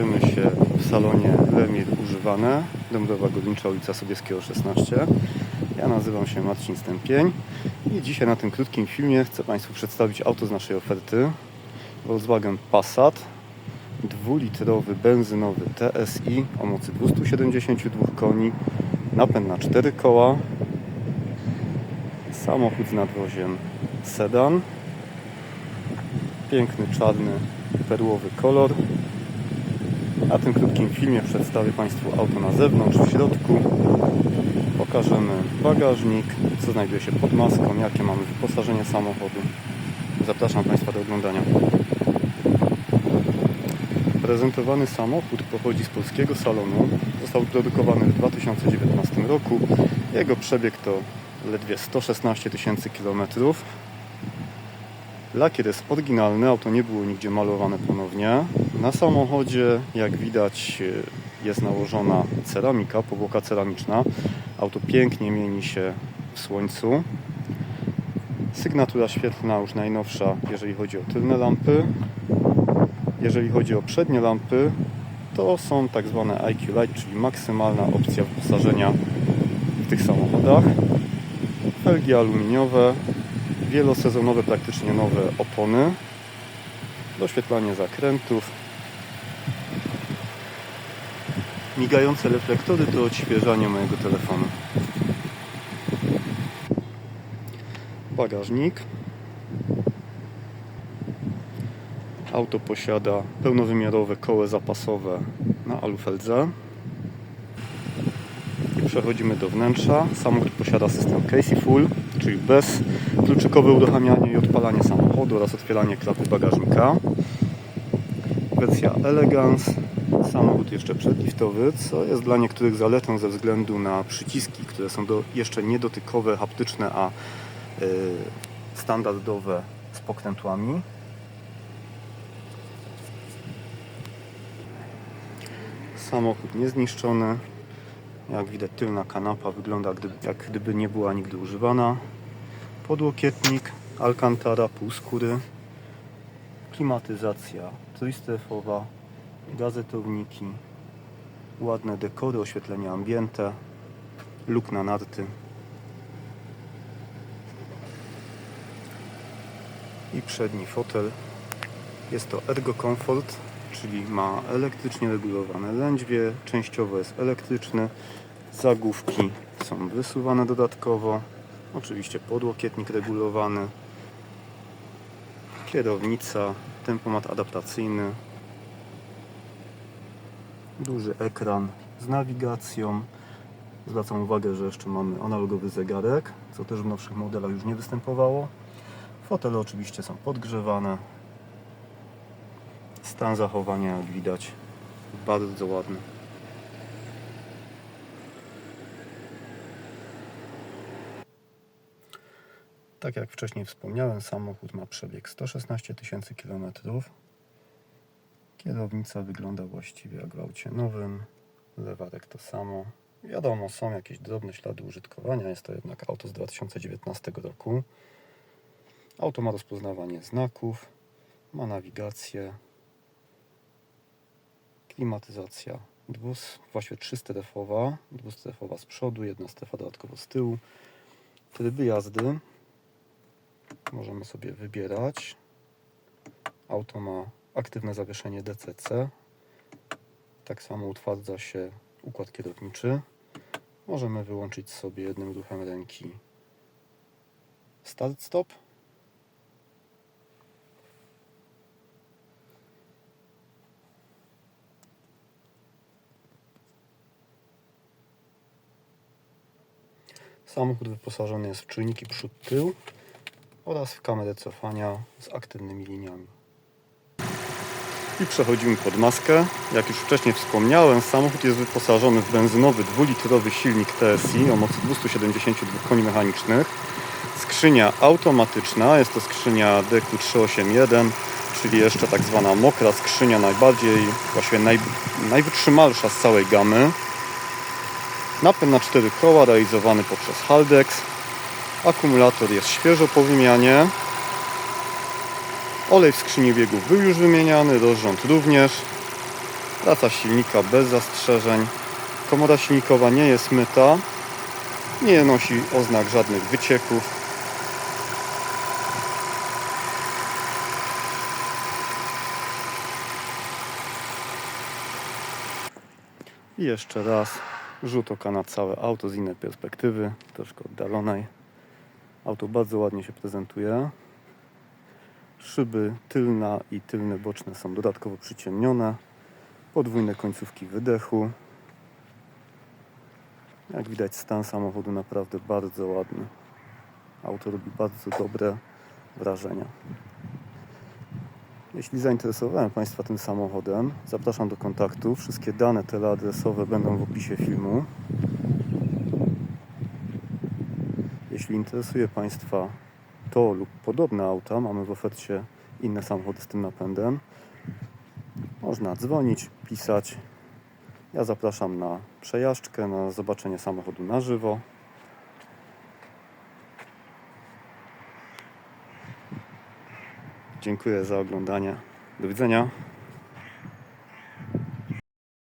Znajdujemy się w salonie Remir Używane, Dąbrowa Górnicza, ulica Sobieskiego 16. Ja nazywam się Marcin Stępień i dzisiaj na tym krótkim filmie chcę Państwu przedstawić auto z naszej oferty. Volkswagen Passat, dwulitrowy benzynowy TSI o mocy 272 koni, napęd na 4 koła, samochód z nadwoziem sedan, piękny czarny perłowy kolor. Na tym krótkim filmie przedstawię Państwu auto na zewnątrz, w środku. Pokażemy bagażnik, co znajduje się pod maską, jakie mamy wyposażenie samochodu. Zapraszam Państwa do oglądania. Prezentowany samochód pochodzi z polskiego salonu. Został produkowany w 2019 roku. Jego przebieg to ledwie 116 tysięcy kilometrów. Lakier jest oryginalny, auto nie było nigdzie malowane ponownie. Na samochodzie, jak widać, jest nałożona ceramika, powłoka ceramiczna. Auto pięknie mieni się w słońcu. Sygnatura świetlna już najnowsza, jeżeli chodzi o tylne lampy. Jeżeli chodzi o przednie lampy, to są tak zwane IQ Light, czyli maksymalna opcja wyposażenia w tych samochodach. Felgi aluminiowe, wielosezonowe, praktycznie nowe opony, doświetlanie zakrętów, migające reflektory to odświeżanie mojego telefonu. Bagażnik. Auto posiada pełnowymiarowe koło zapasowe na alufeldze. Przechodzimy do wnętrza. Samochód posiada system Casey Full, czyli bez kluczykowe uruchamianie i odpalanie samochodu oraz otwieranie klapy bagażnika. Wersja Elegance. Samochód jeszcze przedliftowy, co jest dla niektórych zaletą ze względu na przyciski, które są do, jeszcze niedotykowe, haptyczne, a y, standardowe z pokrętłami. Samochód niezniszczony. Jak widać tylna kanapa wygląda jak gdyby nie była nigdy używana. Podłokietnik, alcantara, półskóry, klimatyzacja trójstrefowa, gazetowniki, ładne dekory, oświetlenie ambiente, luk na narty. I przedni fotel. Jest to Ergo Comfort, czyli ma elektrycznie regulowane lędźwie, częściowo jest elektryczny, zagłówki są wysuwane dodatkowo, oczywiście podłokietnik regulowany, kierownica, tempomat adaptacyjny, duży ekran z nawigacją. Zwracam uwagę, że jeszcze mamy analogowy zegarek, co też w nowszych modelach już nie występowało. Fotele oczywiście są podgrzewane. Stan zachowania, jak widać, bardzo ładny. Tak jak wcześniej wspomniałem, samochód ma przebieg 116 tysięcy km. Kierownica wygląda właściwie jak w aucie nowym. Lewarek to samo. Wiadomo, są jakieś drobne ślady użytkowania. Jest to jednak auto z 2019 roku. Auto ma rozpoznawanie znaków, ma nawigację, klimatyzacja dwus, właściwie trzystrefowa, dwustrefowa z przodu, jedna strefa dodatkowo z tyłu. Tryby jazdy możemy sobie wybierać. Auto ma aktywne zawieszenie DCC. Tak samo utwardza się układ kierowniczy. Możemy wyłączyć sobie jednym ruchem ręki start-stop. Samochód wyposażony jest w czujniki przód-tył oraz w kamerę cofania z aktywnymi liniami. I przechodzimy pod maskę. Jak już wcześniej wspomniałem, samochód jest wyposażony w benzynowy dwulitrowy silnik TSI o mocy 272 koni mechanicznych. Skrzynia automatyczna, jest to skrzynia DQ381, czyli jeszcze tak zwana mokra skrzynia, najbardziej, właściwie naj, najwytrzymalsza z całej gamy. Napęd na 4 koła realizowany poprzez Haldex. Akumulator jest świeżo po wymianie. Olej w skrzyni biegów był już wymieniany, rozrząd również. Praca silnika bez zastrzeżeń. Komora silnikowa nie jest myta. Nie nosi oznak żadnych wycieków. I jeszcze raz rzut oka na całe auto z innej perspektywy, troszkę oddalonej. Auto bardzo ładnie się prezentuje. Szyby tylna i tylne boczne są dodatkowo przyciemnione. Podwójne końcówki wydechu. Jak widać stan samochodu naprawdę bardzo ładny. Auto robi bardzo dobre wrażenia. Jeśli zainteresowałem Państwa tym samochodem, zapraszam do kontaktu. Wszystkie dane teleadresowe będą w opisie filmu. Jeśli interesuje Państwa to lub podobne auta, mamy w ofercie inne samochody z tym napędem. Można dzwonić, pisać. Ja zapraszam na przejażdżkę, na zobaczenie samochodu na żywo. Dziękuję za oglądanie. Do widzenia.